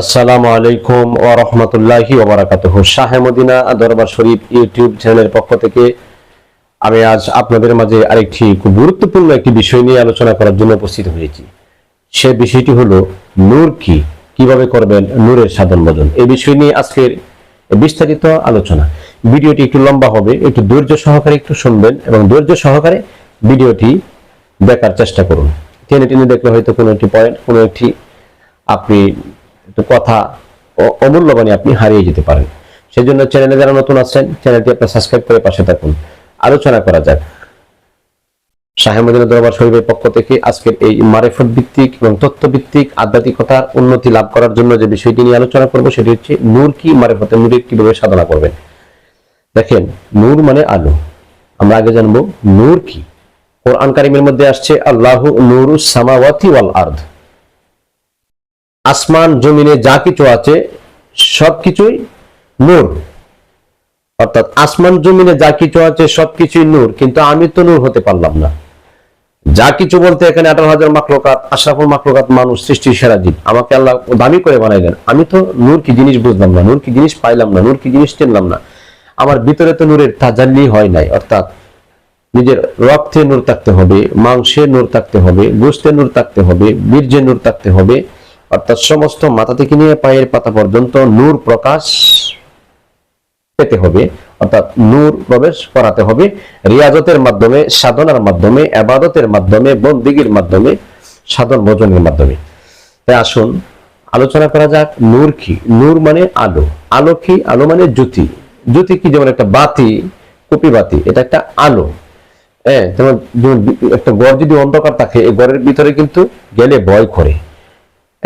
আসসালামু আলাইকুম ও রহমতুল্লাহি ওবরাকাতুহ শাহে মদিনা দরবার শরীফ ইউটিউব চ্যানেলের পক্ষ থেকে আমি আজ আপনাদের মাঝে আরেকটি খুব গুরুত্বপূর্ণ একটি বিষয় নিয়ে আলোচনা করার জন্য উপস্থিত হয়েছি। সে বিষয়টি হলো, নূর কি? কীভাবে করবেন নূরের সাধন ভজন? এই বিষয় নিয়ে আজকের বিস্তারিত আলোচনা। ভিডিওটি একটু লম্বা হবে, একটু ধৈর্য সহকারে একটু শুনবেন এবং ধৈর্য সহকারে ভিডিওটি দেখার চেষ্টা করুন। টেনে টেনে দেখলে হয়তো কোনো একটি পয়েন্ট কোনো একটি আপনি একটু কথা অমূল্যবাণী আপনি হারিয়ে যেতে পারেন। সেই জন্য চ্যানেলে যারা নতুন আছেন চ্যানেলটি আপনি সাবস্ক্রাইব করে পাশে থাকুন। আলোচনা করা যাক। শাহেমদিনা দরবার শরীফের পক্ষ থেকে আজকের এই মারেফত ভিত্তিক এবং তথ্য ভিত্তিক আধ্যাত্মিকতার উন্নতি লাভ করার জন্য যে বিষয়টি নিয়ে আলোচনা করব, সেটি হচ্ছে নূর কি মারেফতে নূরের কীভাবে সাধনা করবেন। দেখেন, নূর মানে আলো। আমরা আগে জানব নূর কি। কোরআন কারিমের মধ্যে আসছে, আল্লাহ নূরু সামাওয়াতি ওয়াল আর্দ। আসমান, জমিনে যা কিছু আছে সব কিছুই নূর। অর্থাৎ আসমান, জমিনে যা কিছু আছে সব কিছুই নূর। কিন্তু আমি তো নূর হতে পারলাম না। যা কিছু বলতে এখানে আঠারো হাজার মাকলোকাত আশরাফুল মাকলোকাত মানুষ সৃষ্টির সেরা জীব। আমাকে আল্লাহ দামি করে বানাইলেন। আমি তো নূর কি জিনিস বুঝলাম না, নূর কি জিনিস পাইলাম না, নূর কি জিনিস চিনলাম না। আমার ভিতরে তো নূরের তাজাল্লি হয় নাই। অর্থাৎ নিজের রক্তে নূর থাকতে হবে, মাংসে নূর থাকতে হবে, গোস্তে নূর থাকতে হবে, বীর্যে নূর থাকতে হবে। অর্থাৎ সমস্ত মাথা থেকে নিয়ে পায়ের পাতা পর্যন্ত নূর প্রকাশ পেতে হবে, অর্থাৎ নূর প্রবেশ করাতে হবে, রিয়াজতের মাধ্যমে, সাধনার মাধ্যমে, আবাদতের মাধ্যমে, বন্দিগির মাধ্যমে, সাধন ভোজনের মাধ্যমে। তাই আসুন, আলোচনা করা যাক, নূর কি? নূর মানে আলো। আলো কি? আলো মানে জ্যোতি। জ্যোতি কি? যেমন একটা বাতি, কপি বাতি, এটা একটা আলো। হ্যাঁ যেমন একটা গড় যদি অন্ধকার থাকে, এই গড়ের ভিতরে কিন্তু গেলে ভয় করে।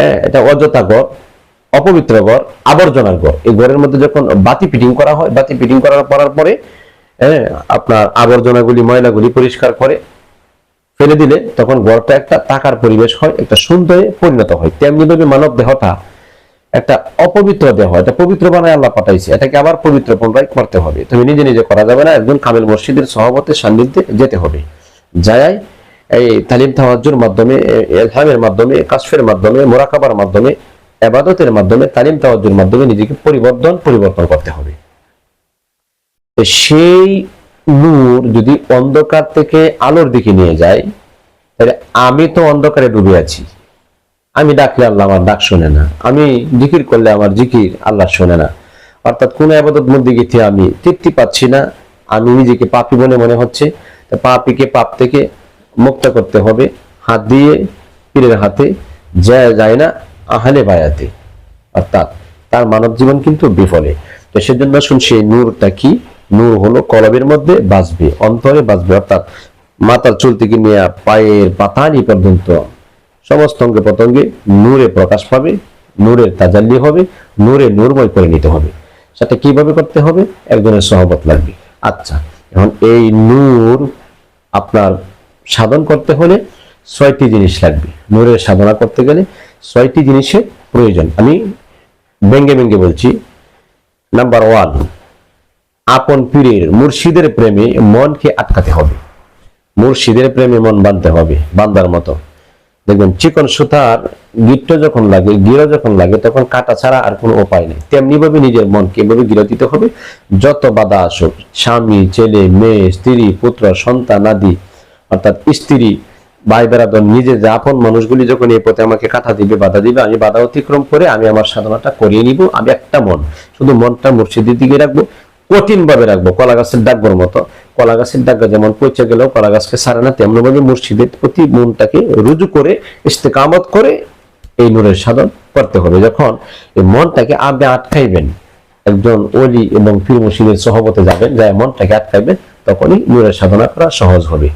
হ্যাঁ এটা অযথা গড় অপবিত্র গড় আবর্জনার গড় এই গড়ের মধ্যে যখন বাতি ফিটিং করা হয়, বাতি ফিটিং করার করার পরে হ্যাঁ আপনার আবর্জনাগুলি, ময়লাগুলি পরিষ্কার করে ফেলে দিলে তখন গড়টা একটা টাকার পরিবেশ হয়, একটা সুন্দরে পরিণত হয়। তেমনি ভাবে মানব দেহটা একটা অপবিত্র দেহ, এটা পবিত্র বানায় আল্লাহ পাঠাইছে। এটাকে আবার পবিত্র পুনরায় করতে হবে। তুমি নিজে নিজে করা যাবে না, একজন কামেল মসজিদের সভাপতির সান্নিধ্যে যেতে হবে। যাই এই তালিম তাওয়াজ্জুর মাধ্যমে এলহামের মাধ্যমে, কাশফের মাধ্যমে, মোরাকাবার মাধ্যমে, এবাদতের মাধ্যমে, তালিম তাওয়াজ্জুর মাধ্যমে নিজেকে পরিবর্তন পরিবর্তন করতে হবে। সেই নূর যদি অন্ধকার থেকে আলোর দিকে নিয়ে যায়, তাহলে আমি তো অন্ধকারে ডুবে আছি। আমি ডাকলে আল্লাহ আমার ডাক শোনে না। আমি জিকির করলে আমার জিকির আল্লাহ শোনে না। অর্থাৎ কোন আবাদত মধ্যে গেছে আমি তৃপ্তি পাচ্ছি না। আমি নিজেকে পাপি বলে মনে হচ্ছে। পাপিকে পাপ থেকে মুক্ত করতে হবে। হাত দিয়ে পীরের হাতে, যায় যায় না আহলে বায়াতে। অর্থাৎ তার মানব জীবন কিন্তু বিফলে। তো সেজন্য শুন সেই নূরটা কি? নূর হলো কলবের মধ্যে বাঁচবে অন্তরে বাঁচবে অর্থাৎ মাথার চুল থেকে নিয়ে পায়ের পাতানি পর্যন্ত সমস্ত অঙ্গে প্রত্যঙ্গে নূরে প্রকাশ পাবে, নূরের তাজাল্লি হবে, নূরে নূরময় করে নিতে হবে। সেটা কীভাবে করতে হবে? একজনের সহবত লাগবে। আচ্ছা এখন এই নূর আপনার সাধন করতে হলে ছয়টি জিনিস লাগবে। নূরের সাধনা করতে গেলে ছয়টি জিনিসের প্রয়োজন। আমি ব্যঙ্গে ব্যঙ্গে বলছি, নাম্বার ওয়ান, আপন পীরের, মুর্শিদের প্রেমে মনকে আটকাতে হবে। মুর্শিদের প্রেমে মন বাঁধতে হবে বান্দার মতো। দেখবেন, চিকন সুতার গিট্ট যখন লাগে, গিরো যখন লাগে, তখন কাটা ছাড়া আর কোনো উপায় নেই। তেমনি ভাবে নিজের মনকে এভাবে গিরো দিতে হবে, যত বাধা আসুক, স্বামী, ছেলে, মেয়ে, স্ত্রী, পুত্র, সন্তান আদি অর্থাৎ স্ত্রী ভাই বেড়াদন নিজের যে আপন মানুষগুলি যখন এই পথে আমাকে কাঁথা দিবে, বাধা দিবে, আমি বাধা অতিক্রম করে আমি আমার সাধনাটা করিয়ে নিব, আমি একটা মন। শুধু মনটা মুর্শিদের দিকে রাখব কঠিন ভাবে রাখব কলা গাছের ডাকবোর মতো। কলা গাছের ডাকা যেমন পচে গেলেও কলা গাছকে সারে না তেমন ভাবে মুর্শিদের প্রতি মনটাকে রুজু করে, ইস্তেকামত করে এই নূরের সাধন করতে হবে। যখন এই মনটাকে আপনি আটকাইবেন, একজন অলি এবং পীর মুর্শিদের সহবতে যাবেন, যায় মনটাকে আটকাইবেন, তখনই নূরের সাধনা করা সহজ হবে।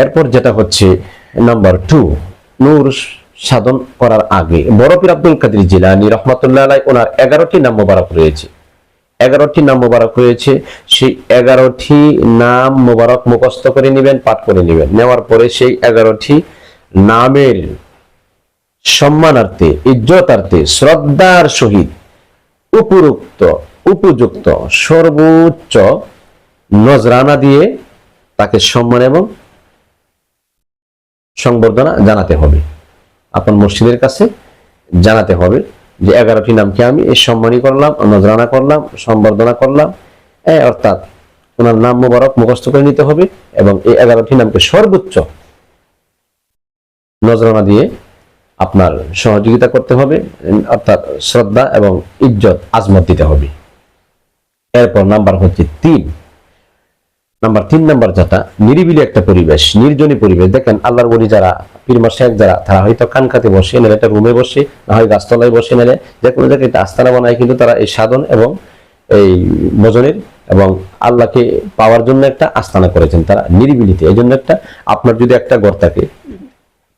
এরপর যেটা হচ্ছে নাম্বার টু নূর সাধন করার আগে। বড় পীর আব্দুল কাদির জিলানি রহমতুল্লাহ ওনার এগারোটি নাম মোবারক রয়েছে। এগারোটি নাম মোবারক রয়েছে, সেই এগারোটি নাম মোবারক মুখস্থ করে নেবেন, পাঠ করে নেবেন। নেওয়ার পরে সেই এগারোটি নামের সম্মানার্থে, ইজ্জতার্থে, শ্রদ্ধার সহিত উপরুক্ত, উপযুক্ত, সর্বোচ্চ নজরানা দিয়ে তাকে সম্মান এবং সংবর্ধনা জানাতে হবে। আপন মসজিদের কাছে জানাতে হবে যে এগারোটি নামকে আমি? সম্মানী করলাম, নজরানা করলাম সম্বর্ধনা করলাম। অর্থাৎ ওনার নাম মোবারক মুখস্থ করে নিতে হবে এবং এই এগারোটি নামকে সর্বোচ্চ নজরানা দিয়ে আপনার সহযোগিতা করতে হবে, অর্থাৎ শ্রদ্ধা এবং ইজ্জত আজমত দিতে হবে। এরপর নাম্বার হচ্ছে তিন। নাম্বার তিন নাম্বার যেটা নিরিবিলি একটা পরিবেশ, নির্জনী পরিবেশ। দেখেন, আল্লাহর বলি যারা পীরমা শেখ যারা, তারা হয়তো কানকাতে বসে নাহলে একটা রুমে বসে, না হয় গাছতলায় বসে নাহলে যে কোনো জায়গায় একটা আস্তানা বানায়, কিন্তু তারা এই সাধন এবং এই ভজনের এবং আল্লাহকে পাওয়ার জন্য একটা আস্তানা করেছেন তারা নিরিবিলিতে। এই জন্য একটা আপনার যদি একটা ঘর থাকে,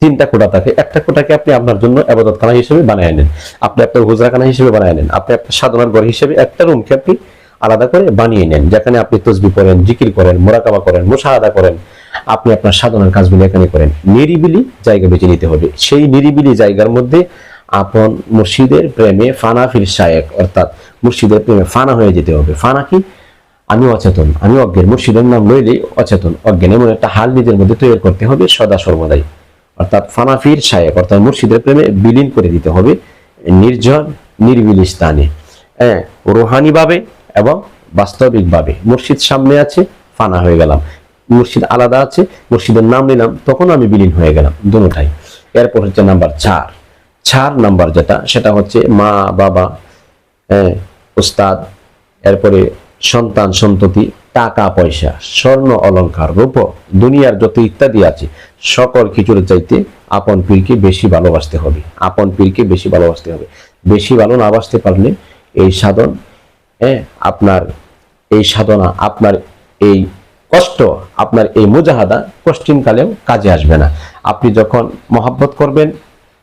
তিনটা কোটা থাকে, একটা কোটাকে আপনি আপনার জন্য আবাদতখানা হিসেবে বানিয়ে নেন আপনি আপনার হুজরাখানা হিসেবে বানায় নেন আপনি আপনার সাধনার ঘর হিসেবে একটা রুমকে আপনি আলাদা করে বানিয়ে নেন। যেখানে আপনি তসবি করেন, জিকির করেন, মোরাকাবা করেন, মুশাহাদা করেন, আপনি আপনার সাধনার কাজগুলো এখানে করেন। নিরিবিলি জায়গা বেছে নিতে হবে। সেই নিরিবিলি জায়গার মধ্যে আপন মুর্শিদের প্রেমে ফানা ফির শায়েক, অর্থাৎ মুর্শিদের প্রেমে ফানা হয়ে যেতে হবে। ফানা কি? আমি অচেতন আমি অজ্ঞান মুর্শিদের নাম লইলেই অচেতন, অজ্ঞান। এমন একটা হাল নিজের মধ্যে তৈরি করতে হবে সদা সর্বদাই। অর্থাৎ ফানাফির শায়েক, অর্থাৎ মুর্শিদের প্রেমে বিলীন করে দিতে হবে নির্জন, নির্বিলি স্থানে। হ্যাঁ রোহানিভাবে এবং বাস্তবিকভাবে মুর্শিদ সামনে আছে, ফানা হয়ে গেলাম। মুর্শিদ আলাদা আছে, মুর্শিদের নাম নিলাম, তখন আমি বিলীন হয়ে গেলাম দুটাই। এরপর হচ্ছে নাম্বার চার। চার নাম্বার যেটা, সেটা হচ্ছে মা, বাবা উস্তাদ এরপরে সন্তান, সন্ততি, টাকা, পয়সা, স্বর্ণ, অলংকার রূপ দুনিয়ার যত ইত্যাদি আছে, সকল কিছুর চাইতে আপন পীরকে বেশি ভালোবাসতে হবে। আপন পীরকে বেশি ভালোবাসতে হবে। বেশি ভালো না বাসতে পারলে এই সাধন হ্যাঁ আপনার এই সাধনা, আপনার এই কষ্ট, আপনার এই মুজাহাদা কষ্টিনকালেও কাজে আসবে না। আপনি যখন মহাব্বত করবেন,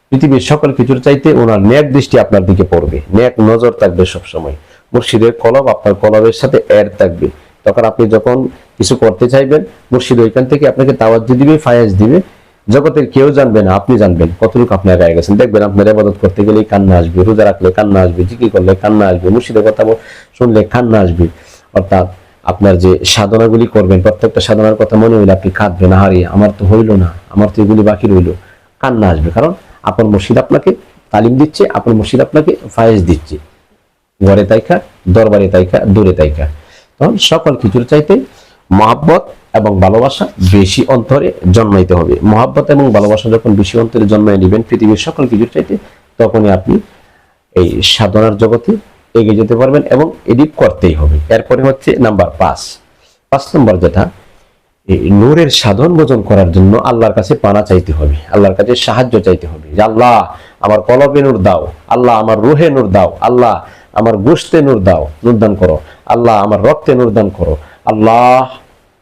পৃথিবীর সকল কিছুর চাইতে ওনার ন্যাক দৃষ্টি আপনার দিকে পড়বে। ন্যাক নজর থাকবে সবসময়। মুর্শিদের কলব আপনার কলবের সাথে এর থাকবে। তখন আপনি যখন কিছু করতে চাইবেন, মুর্শিদ ওইখান থেকে আপনাকে তাওয়াজ্জু দিবে, ফায়াজ দিবে জগতের কেউ জানবে না, আপনি জানবেন। কতটুকু আপনি আগে গেছেন? দেখবেন আপনার আবাদত করতে গেলেই কান্না আসবে, রোজা রাখলে কান্না আসবে জিকি করলে কান্না আসবে মুর্শিদের কথা শুনলে কান্না আসবে। অর্থাৎ আপনার যে সাধনাগুলি করবেন, প্রত্যেকটা সাধনার কথা মনে হইলে আপনি কাঁদবেন হারি আমার তো হইল না, আমার তো এগুলি বাকি রইল। কান্না আসবে, কারণ আপন মুর্শিদ আপনাকে তালিম দিচ্ছে, আপন মুর্শিদ আপনাকে ফায়েজ দিচ্ছে। ঘরে তাইকা দরবারে তাইকা দূরে তাইকা তখন সকল কিছুর চাইতে মহাব্বত এবং ভালোবাসা বেশি অন্তরে জন্মাইতে হবে। মহাব্বত এবং ভালোবাসা যখন বেশি অন্তরে জন্মায় নেবেন, পৃথিবীর সকল কিছুর চাইতে তখনই আপনি এই সাধনার জগতে এগিয়ে যেতে পারবেন এবং এটি করতেই হবে। এরপরে হচ্ছে নাম্বার পাঁচ। পাঁচ নম্বর যেটা, এই নূরের সাধন ভোজন করার জন্য আল্লাহর কাছে পানা চাইতে হবে, আল্লাহর কাছে সাহায্য চাইতে হবে যে, আল্লাহ, আমার কলবে নূর দাও, আল্লাহ, আমার রুহে নূর দাও, আল্লাহ, আমার গোস্তে নূর দাও নূরদান করো, আল্লাহ, আমার রক্তে নূরদান করো, আল্লাহ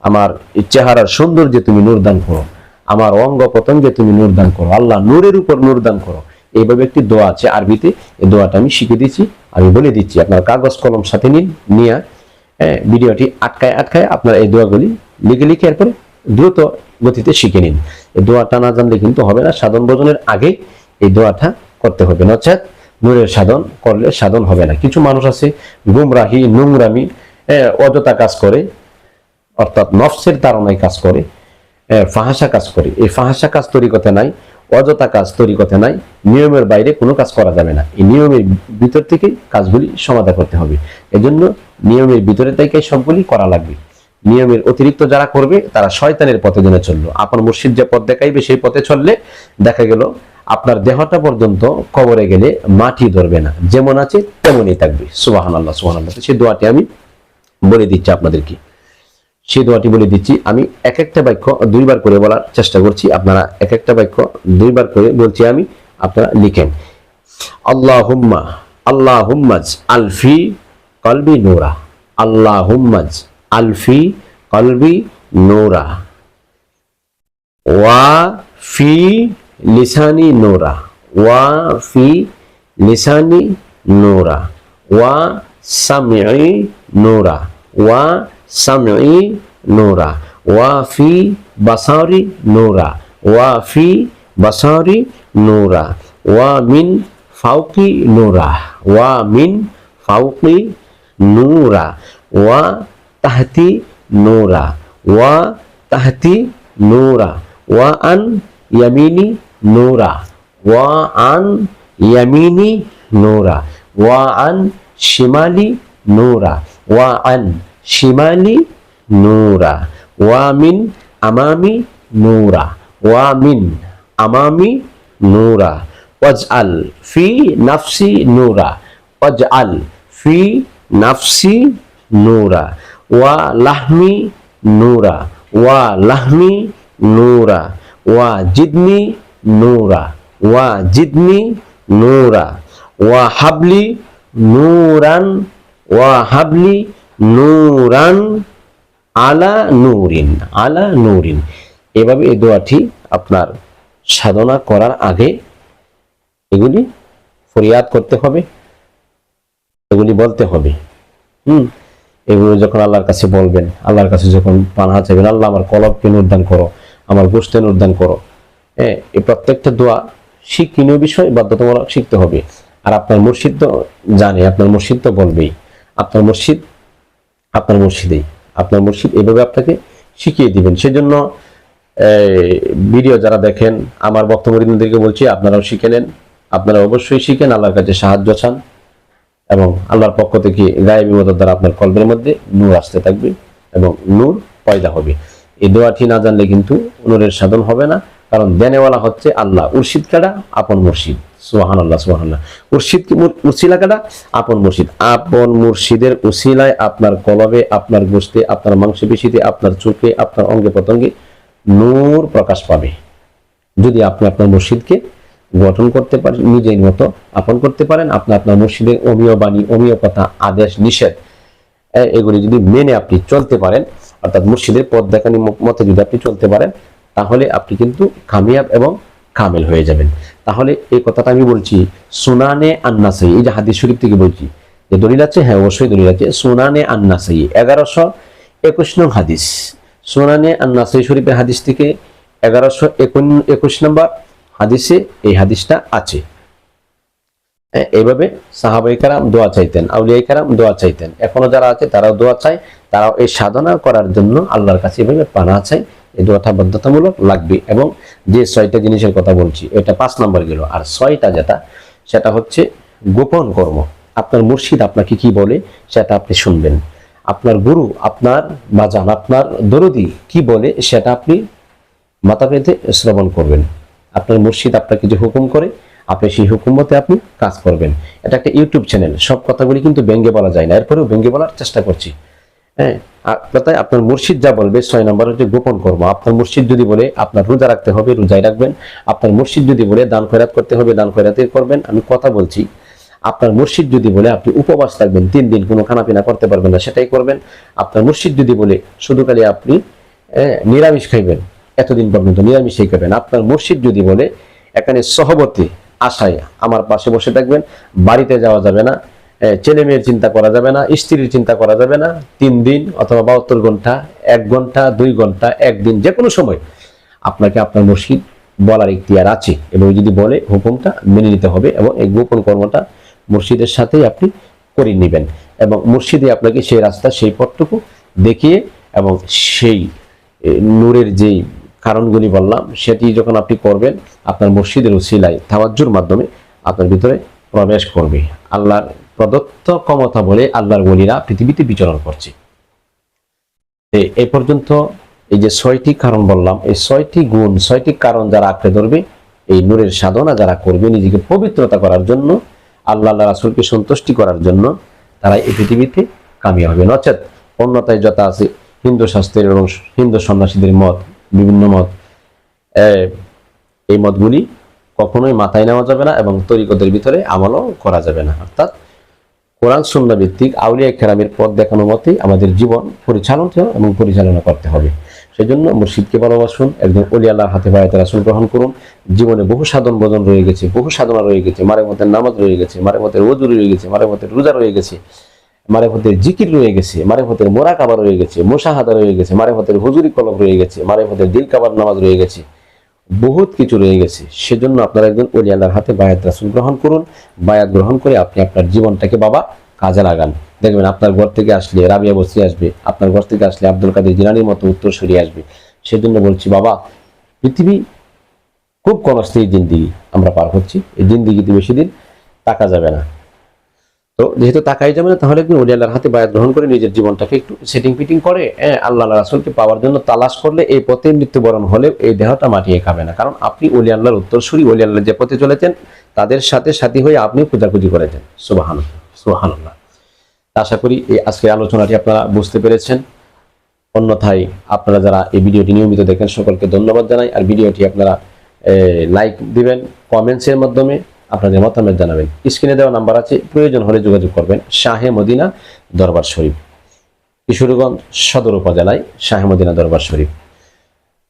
আমার চেহারার সৌন্দর্যে তুমি নূরদান করো। আমার অঙ্গ পতঙ্গে তুমি নূরদান করো। আল্লাহ নূরের উপর নূরদান করো। এইভাবে একটি দোয়া আছে আরবিতে। এই দোয়াটা আমি শিখে দিচ্ছি আমি বলে দিচ্ছি। আপনার কাগজ, কলম সাথে নিন, নিয়ে ভিডিওটি আটকায় আটকায় আপনার এই দোয়াগুলি লিখে লিখে এরপরে দ্রুত গতিতে শিখে নিন। এই দোয়াটা না জানলে কিন্তু হবে না। সাধন ভোজনের আগে এই দোয়াটা করতে হবে। নচেত নূরের সাধন করলে সাধন হবে না। কিছু মানুষ আছে, গুমরাহি, নোংরামি অযথা কাজ করে। অর্থাৎ নফসের তারণায় কাজ করে ফাহাসা কাজ করে। এই ফাহাসা কাজ তরিকতে নাই, অযথা কাজ তরিকতে নাই, নিয়মের বাইরে কোনো কাজ করা যাবে না। এই নিয়মের ভিতর থেকে কাজগুলি সমাধা করতে হবে। এজন্য নিয়মের ভিতরে থেকে সবগুলি করা লাগবে। নিয়মের অতিরিক্ত যারা করবে, তারা শয়তানের পথে জেনে চলল। আপনার মুর্শিদ যে পথ দেখাইবে, সেই পথে চললে দেখা গেল, আপনার দেহটা পর্যন্ত কবরে গেলে মাটি ধরবে না। যেমন আছে, তেমনই থাকবে। সুবাহান আল্লাহ সুবাহান আল্লাহ সেই দোয়াটি আমি বলে দিচ্ছি আপনাদেরকে। সেই দোয়াটি বলে দিচ্ছি। আমি এক একটা বাক্য দুইবার করে বলার চেষ্টা করছি। আপনারা এক একটা বাক্য দুইবার করে বলছি আমি, আপনারা লিখেন। আল্লাহ হুম্মা আল্লাহ হুম্মাজ আলফি কলবি নোরা। আল্লাহ হুম্মাজ আলফি কলবি নোরা। ওয়া ফি লিসানি নোরা। ওয়া ফি লিসানি নোরা। ওয়া সামি'i নোরা। ওয়া সামি'i নোরা ওয়া ফি বাসারি নোরা ওয়া ফি বাসারি নোরা ওয়া মিন ফাউকি নোরা ওয়া মিন ফাউকি নূরা ওয়া তাহতি নূরা ওয়া তাহতি নূরা ওয়া আন ইয়ামিনি নূরা ওয়া আন ইয়ামিনি নূরা ওয়া আন শিমালি নূরা ওয়া আন শিমালি নূরা ওয়া মিন আমামি নূরা ওয়া মিন আমামি নূরা, ওয়াজআল ফি নাফসি নূরা, ওয়াজআল ফি নাফসি নূরা, ওয়া লাহমি নূরা, ওয়া লাহমি নূরা, ওয়া জিদনি নূরা, ওয়া জিদনি নূরা, ওয়া হাবলি নূরান, ওয়া হাবলি নূরান আলা নূরিন আলা নূরিন। এভাবে এই দোয়াটি আপনার সাধনা করার আগে এগুলি ফরিয়াদ করতে হবে, এগুলি বলতে হবে। হুম? এগুলো যখন আল্লাহর কাছে বলবেন, আল্লাহর কাছে যখন পানা চাইবেন, আল্লাহ আমার কলবকে নির্দান করো, আমার গোষ্ঠে নির্দান করো। হ্যাঁ এই প্রত্যেকটা দোয়া শিক্ষণীয় বিষয়, বাধ্যতামূলক শিখতে হবে। আর আপনার মুর্শিদ তো জানে, আপনার মুর্শিদ তো বলবেই। আপনার মুর্শিদ আপনার মুর্শিদেই আপনার মসজিদ এভাবে আপনাকে শিখিয়ে দিবেন। সেজন্য ভিডিও যারা দেখেন, আমার বক্তব্যকে বলছি, আপনারাও শিখে নেন। আপনারা অবশ্যই শিখেন, আল্লাহর কাছে সাহায্য চান এবং আল্লাহর পক্ষ থেকে গায়েবী মদত দ্বারা আপনার কলবের মধ্যে নূর আসতে থাকবে এবং নূর পয়দা হবে। এই দোয়াটি না জানলে কিন্তু নূরের সাধন হবে না। কারণ দেনেওয়ালা হচ্ছে আল্লাহ। উর্শিদ কাটা আপন মুর্শিদ। সুহান আল্লাহ সুহান আল্লাহ উর্শিদ উসিলা কাটা আপন মুর্শিদ। আপন মুর্শিদের উসিলায় আপনার কলবে, আপনার গোষ্ঠে আপনার মাংসপেশিতে, আপনার চোখে, আপনার অঙ্গে প্রত্যঙ্গে নূর প্রকাশ পাবে। যদি আপনি আপনার মসজিদকে গঠন করতে পারেন, নিজের মতো আপন করতে পারেন, আপনি আপনার মসজিদের অমীয় বাণী, অমীয় কথা, আদেশ, নিষেধ এগুলি যদি মেনে আপনি চলতে পারেন, অর্থাৎ মুর্শিদের পথ দেখানি মতে যদি আপনি চলতে পারেন তাহলে আপনি কিন্তু কামিয়াব এবং কামেল হয়ে যাবেন। তাহলে এই কথাটা আমি বলছি সুনানে আন্নাসাই এই যে হাদিস শরীফ থেকে বলছি যে দলিল আছে? হ্যাঁ অবশ্যই দলিল আছে। সুনানে আন্নাসাই এগারোশো একুশ নং হাদিস। সুনানে আন্নাসাই শরীফের হাদিস থেকে এগারোশো একুশ নম্বর হাদিসে এই হাদিসটা আছে। হ্যাঁ, এইভাবে সাহাবাই কারাম দোয়া চাইতেন আউলিয়াই কারাম দোয়া চাইতেন। এখনও যারা আছে তারাও দোয়া চায় তারাও এই সাধনা করার জন্য আল্লাহর কাছে এভাবে পানা চাই এই দোয়াটা বাধ্যতামূলক লাগবে এবং যে ছয়টা জিনিসের কথা বলছি, এটা পাঁচ নম্বর গেল। আর ছয়টা যেটা, সেটা হচ্ছে গোপন কর্ম। আপনার মুর্শিদ আপনাকে কি বলে, সেটা আপনি শুনবেন। আপনার গুরু, আপনার বাজান আপনার দরদি কি বলে, সেটা আপনি মাথা পেতে শ্রবণ করবেন। আপনার মুর্শিদ আপনাকে যে হুকুম করে, আপনি সেই হুকুম মতে আপনি কাজ করবেন। এটা একটা ইউটিউব চ্যানেল, সব কথাগুলি কিন্তু ব্যঙ্গে বলা যায় না। এরপরেও ব্যঙ্গে বলার চেষ্টা করছি। হ্যাঁ কথায় আপনার মুর্শিদ যা বলবে, ছয় নম্বর হচ্ছে গোপন কর্ম। আপনার মুর্শিদ যদি বলে, আপনার রোজা রাখতে হবে রোজাই রাখবেন। আপনার মুর্শিদ যদি বলে, দান খয়রাত করতে হবে, দান খয়রাতে করবেন। আমি কথা বলছি, আপনার মুর্শিদ যদি বলে, আপনি উপবাস থাকবেন, তিন দিন কোনো খানাপিনা করতে পারবেন না, সেটাই করবেন। আপনার মুর্শিদ যদি বলে শুধু খালি আপনি নিরামিষ খাইবেন, এতদিন পর্যন্ত নিরামিষই খাবেন আপনার মুর্শিদ যদি বলে, এখানে সহবতী আশায় আমার পাশে বসে থাকবেন, বাড়িতে যাওয়া যাবে না। ছেলে মেয়ের চিন্তা করা যাবে না, স্ত্রীর চিন্তা করা যাবে না, তিন দিন অথবা বাহাত্তর ঘণ্টা, এক ঘণ্টা, দুই ঘণ্টা, একদিন যে কোনো সময় আপনাকে আপনার মুর্শিদ বলার ইখতিয়ার আছে এবং যদি বলে হুকুমটা মেনে নিতে হবে এবং এই গোপন কর্মটা মুর্শিদের সাথেই আপনি করে নেবেন এবং মুর্শিদে আপনাকে সেই রাস্তা, সেই পথটুকু দেখিয়ে এবং সেই নূরের যেই কারণগুলি বললাম, সেটি যখন আপনি করবেন, আপনার মসজিদের উসিলায় তাওয়াজ্জুর মাধ্যমে আপনার ভিতরে প্রবেশ করবে। আল্লাহর প্রদত্ত ক্ষমতা বলে আল্লাহর বলিরা পৃথিবীতে বিচরণ করছে। এ- পর্যন্ত এই যে ছয়টি কারণ বললাম, এই ছয়টি গুণ, ছয়টি কারণ যারা আঁকড়ে ধরবে, এই নূরের সাধনা যারা করবে নিজেকে পবিত্রতা করার জন্য, আল্লাহ আল্লাহ রাসুলকে সন্তুষ্টি করার জন্য তারা এই পৃথিবীতে কামিয়ে হবে। নচেত অন্যতায় যথা আছে, হিন্দু শাস্ত্রের এবং হিন্দু সন্ন্যাসীদের মত, বিভিন্ন মত এই মতগুলি কখনোই মাথায় নেওয়া যাবে না এবং তরিকতের ভিতরে আমলও করা যাবে না। অর্থাৎ কোরআন সুন্না ভিত্তিক আউলিয়া কেরামের পথ দেখানো মতেই আমাদের জীবন পরিচালিত এবং পরিচালনা করতে হবে। সেজন্য মুর্শিদকে ভালোবাসুন, একজন আল্লাহর হাতে বায়াতে রাসুল গ্রহণ করুন। জীবনে বহু সাধন বদন রয়ে গেছে, বহু সাধনা রয়ে গেছে মারে মতের নামাজ রয়ে গেছে মারে মতের ওজু রয়ে গেছে মারে মতের রোজা রয়ে গেছে মারে মারেফতের জিকির রয়ে গেছে মারে মারেফতের মোরা কাবা রয়ে গেছে, মোশাহাদা রয়ে গেছে মারে মারেফতের হুজুরি কলম রয়ে গেছে মারে মারেফতের দিল কাবার নামাজ রয়ে গেছে। বহুত কিছু রয়ে গেছে। সেজন্য আপনারা একজন অলি আল্লাহর হাতে বায়াত রাসুল গ্রহণ করুন, বায়াত গ্রহণ করে আপনি আপনার জীবনটাকে বাবা কাজে লাগান। দেখবেন আপনার ঘর থেকে আসলে রাবিয়া বসি আসবে, আপনার ঘর থেকে আসলে আব্দুল কাদের জিলানির মতো উত্তর সরিয়ে আসবে। সেজন্য বলছি, বাবা, পৃথিবী খুব কনস্থায়ী জিন্দিগি আমরা পার করছি এই জিন্দিগিতে বেশি দিন টাকা যাবে না। তো যেহেতু তাকাই যাবে না তাহলে একদিন ওলি আল্লাহর হাতে বায়াত গ্রহণ করে নিজের জীবনটাকে একটু সেটিং ফিটিং করে? হ্যাঁ, আল্লাহ রাসুলকে পাওয়ার জন্য তালাশ করলে এই পথে মৃত্যুবরণ হলেও এই দেহটা মাটিয়ে খাবে না। কারণ আপনি ওলি আল্লাহর উত্তরসূরি ওলি আল্লাহ যে পথে চলেছেন তাদের সাথে সাথী হয়ে আপনি পূজাপুজি করেছেন। সুবাহান সুবাহান্লাহ আশা করি এই আজকের আলোচনাটি আপনারা বুঝতে পেরেছেন। অন্যথায় আপনারা যারা এই ভিডিওটি নিয়মিত দেখেন সকলকে ধন্যবাদ জানাই। আর ভিডিওটি আপনারা লাইক দিবেন কমেন্টসের মাধ্যমে। আপনাদের মতামত জানাবেন। স্ক্রিনে দেওয়া নাম্বার আছে, প্রয়োজন হলে যোগাযোগ করবেন শাহে মদিনা দরবার শরীফ। কিশোরগঞ্জ সদর উপজেলায় শাহে মদিনা দরবার শরীফ।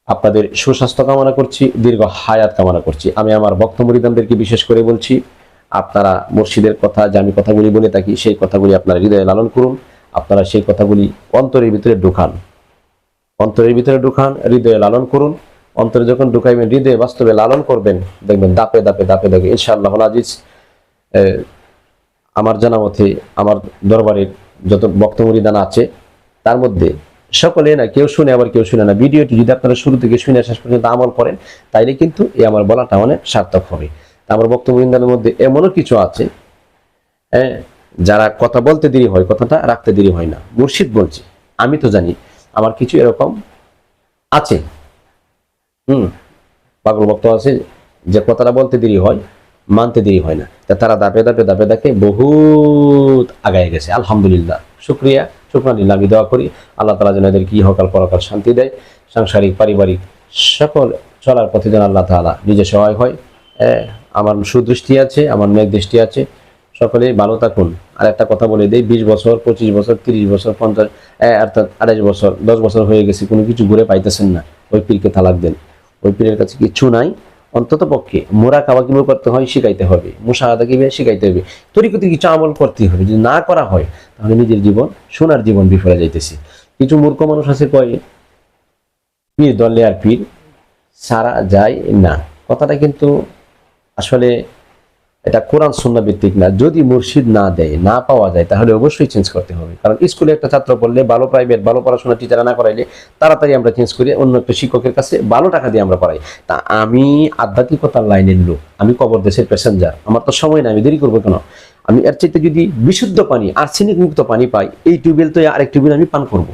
আপনাদের সুস্বাস্থ্য কামনা করছি, দীর্ঘ হায়াত কামনা করছি। আমি আমার ভক্ত মরিদানদেরকে বিশেষ করে বলছি, আপনারা মসজিদের কথা যে আমি কথাগুলি বলে থাকি, সেই কথাগুলি আপনারা হৃদয়ে লালন করুন। আপনারা সেই কথাগুলি অন্তরের ভিতরে ঢুকান। অন্তরের ভিতরে ঢুকান, হৃদয়ে লালন করুন। অন্তরে যখন ঢুকাইবেন, হৃদয়ে বাস্তবে লালন করবেন, দেখবেন দাপে দাপে দাপে দাপে, ইনশাআল্লাহ আজিজ আমার জানা মতে আমার দরবারের যত বক্তমরিদান আছে, তার মধ্যে সকলে না, কেউ শুনে আবার কেউ শুনে না। ভিডিওটি যদি আপনারা শুরু থেকে শুনে শেষ পর্যন্ত আমল করেন, তাইলে কিন্তু এই আমার বলাটা অনেক সার্থক হবে। আমার বক্তমরিদানের মধ্যে এমনও কিছু আছে যারা কথা বলতে দেরি হয়, কথাটা রাখতে দেরি হয় না। মুর্শিদ বলছে, আমি তো জানি, আমার কিছু এরকম আছে। হুম, পাগল বক্ত আছে, যে কথাটা বলতে দেরি হয়, মানতে দেরি হয় না। তা তারা দাপে দাপে দাপে দাপে বহুত আগায় গেছে। আলহামদুলিল্লাহ, শুক্রিয়া শুক্রানিল্লাহ আমি দোয়া করি। আল্লাহ তালা যেন এদের কি হকাল পরকাল শান্তি দেয়। সাংসারিক, পারিবারিক, সকল চলার পথে যেন আল্লাহ তালা নিজে সহায় হয়। আমার সুদৃষ্টি আছে, আমার মেঘ দৃষ্টি আছে। সকলে ভালো থাকুন। আর একটা কথা বলে দেই, বিশ বছর, পঁচিশ বছর, তিরিশ বছর, পঞ্চাশ অর্থাৎ আড়াইশ বছর, দশ বছর হয়ে গেছে, কোনো কিছু ঘুরে পাইতেছেন না। ওই পীরকে তালাক দেন। ওই পীরের কাছে কিছু নাই। অন্তত পক্ষে মোরা কাবা কীভাবে করতে হয়, শিখাইতে হবে। মুসাহাদা কীভাবে শিখাইতে হবে? তরিকতে কিছু আমল করতে হবে। যদি না করা হয়, তাহলে নিজের জীবন, সোনার জীবন বিফলে যাইতেছে। কিছু মূর্খ মানুষ আছে কয়ে, পীর দলে আর পীর সারা যায় না। কথাটা কিন্তু আসলে এটা কোরআন সুন্না ভিত্তিক না। যদি মুর্শিদ না দেয়, না পাওয়া যায়, তাহলে অবশ্যই চেঞ্জ করতে হবে। কারণ স্কুলে একটা ছাত্র পড়লে ভালো প্রাইভেট ভালো পড়াশোনা টিচার না করাইলে তাড়াতাড়ি আমরা চেঞ্জ করি, অন্য একটা শিক্ষকের কাছে ভালো টাকা দিয়ে আমরা পড়াই। তা আমি আধ্যাত্মিকতার লাইনের লোক, আমি কবর দেশের প্যাসেঞ্জার আমার তো সময় নাই, আমি দেরি করব কেন? আমি এর চাইতে যদি বিশুদ্ধ পানি আর্সেনিক মুক্ত পানি পাই, এই টিউবওয়েল তো আরেক টিউবওয়েল আমি পান করব।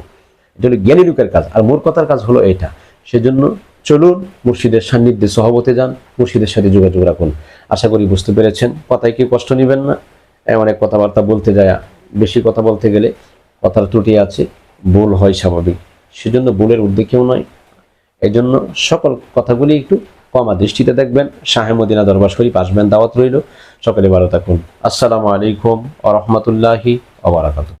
এটা হলো জ্ঞানী লোকের কাজ, আর মোর কথার কাজ হলো এটা সেজন্য চলুন মুর্শিদের সান্নিধ্যে সহবতে যান মুর্শিদের সাথে যোগাযোগ রাখুন। আশা করি বুঝতে পেরেছেন কথায় কি কষ্ট নেবেন না। এ, অনেক কথাবার্তা বলতে যায় বেশি কথা বলতে গেলে কথার ত্রুটি আছে ভুল হয় স্বাভাবিক। সেজন্য ভুলের কেউ নয়। এই জন্য সকল কথাগুলি একটু কমা দৃষ্টিতে দেখবেন। শাহে মদিনা দরবার শরীফ আসবেন দাওয়াত রইল। সকলে ভালো থাকুন। আসসালামু আলাইকুম আ রহমতুল্লাহি আবরাকাত